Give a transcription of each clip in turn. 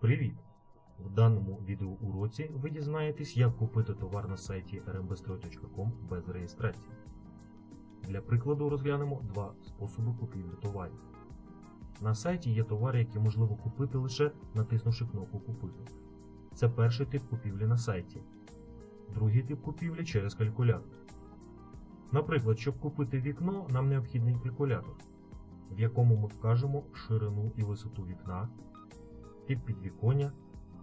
Привіт! В даному відеоуроці ви дізнаєтесь, як купити товар на сайті rmbstroy.com без реєстрації. Для прикладу розглянемо два способи купівлі товарів. На сайті є товари, які можливо купити лише натиснувши кнопку Купити. Це перший тип купівлі на сайті. Другий тип купівлі через калькулятор. Наприклад, щоб купити вікно, нам необхідний калькулятор, в якому ми вкажемо ширину і висоту вікна, тип підвіконня,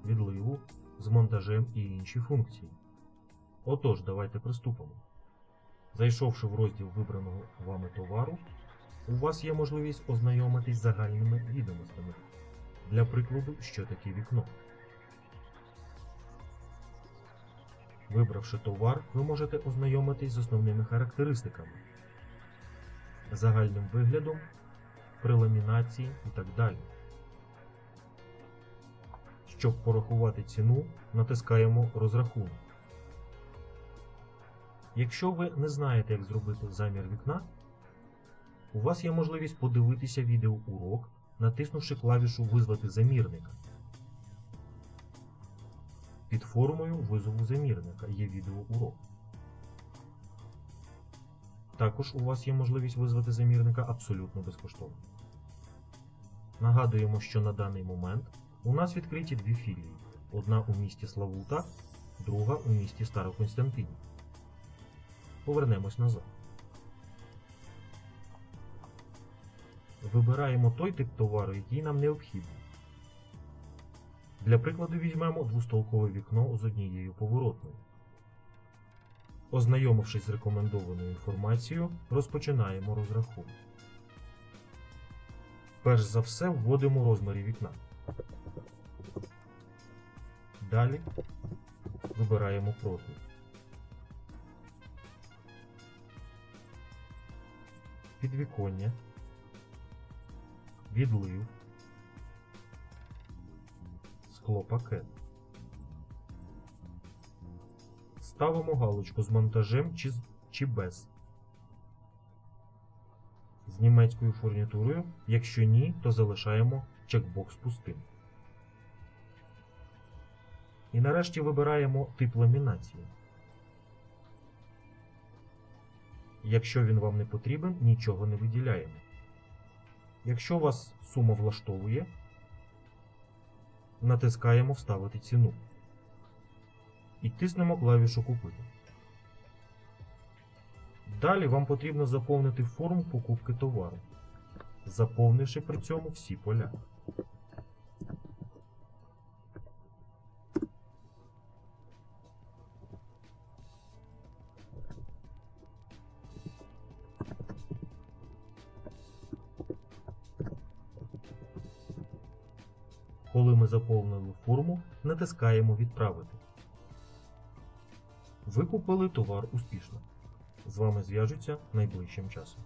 відливу з монтажем і інші функції. Отож, давайте приступимо. Зайшовши в розділ вибраного вами товару, у вас є можливість ознайомитись з загальними відомостями. Для прикладу, що таке вікно. Вибравши товар, ви можете ознайомитись з основними характеристиками, загальним виглядом, при ламінації і так далі. Щоб порахувати ціну, натискаємо Розрахунок. Якщо ви не знаєте, як зробити замір вікна, у вас є можливість подивитися відеоурок, натиснувши клавішу Визвати замірника. Під формою визову замірника є відеоурок. Також у вас є можливість визвати замірника абсолютно безкоштовно. Нагадуємо, що на даний момент у нас відкриті дві філії: одна у місті Славута, друга у місті Староконстантинів. Повернемось назад. Вибираємо той тип товару, який нам необхідний. Для прикладу візьмемо двостолкове вікно з однією поворотною. Ознайомившись з рекомендованою інформацією, розпочинаємо розрахунок. Перш за все вводимо розміри вікна. Далі вибираємо профіль. Підвіконня, відлив, склопакет. Ставимо галочку з монтажем чи, чи без. З німецькою фурнітурою, якщо ні, то залишаємо чекбокс пустим. І нарешті вибираємо тип ламінації. Якщо він вам не потрібен, нічого не виділяємо. Якщо вас сума влаштовує, натискаємо Вставити ціну і тиснемо клавішу Купити. Далі вам потрібно заповнити форму покупки товару, заповнивши при цьому всі поля. Коли ми заповнили форму, натискаємо Відправити. Ви купили товар успішно. З вами зв'яжуться найближчим часом.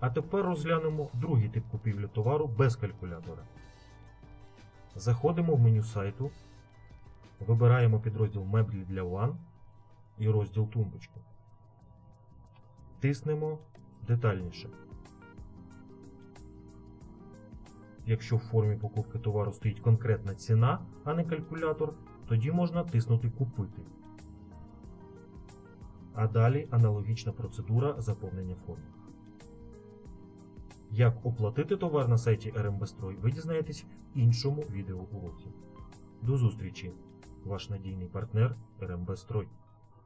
А тепер розглянемо другий тип купівлі товару без калькулятора. Заходимо в меню сайту, вибираємо підрозділ Меблі для ван і розділ Тумбочки. Тиснемо детальніше. Якщо в формі покупки товару стоїть конкретна ціна, а не калькулятор, тоді можна тиснути Купити. А далі аналогічна процедура заповнення форми. Як оплатити товар на сайті РМБстрой, ви дізнаєтесь в іншому відеоуроці. До зустрічі! Ваш надійний партнер РМБ.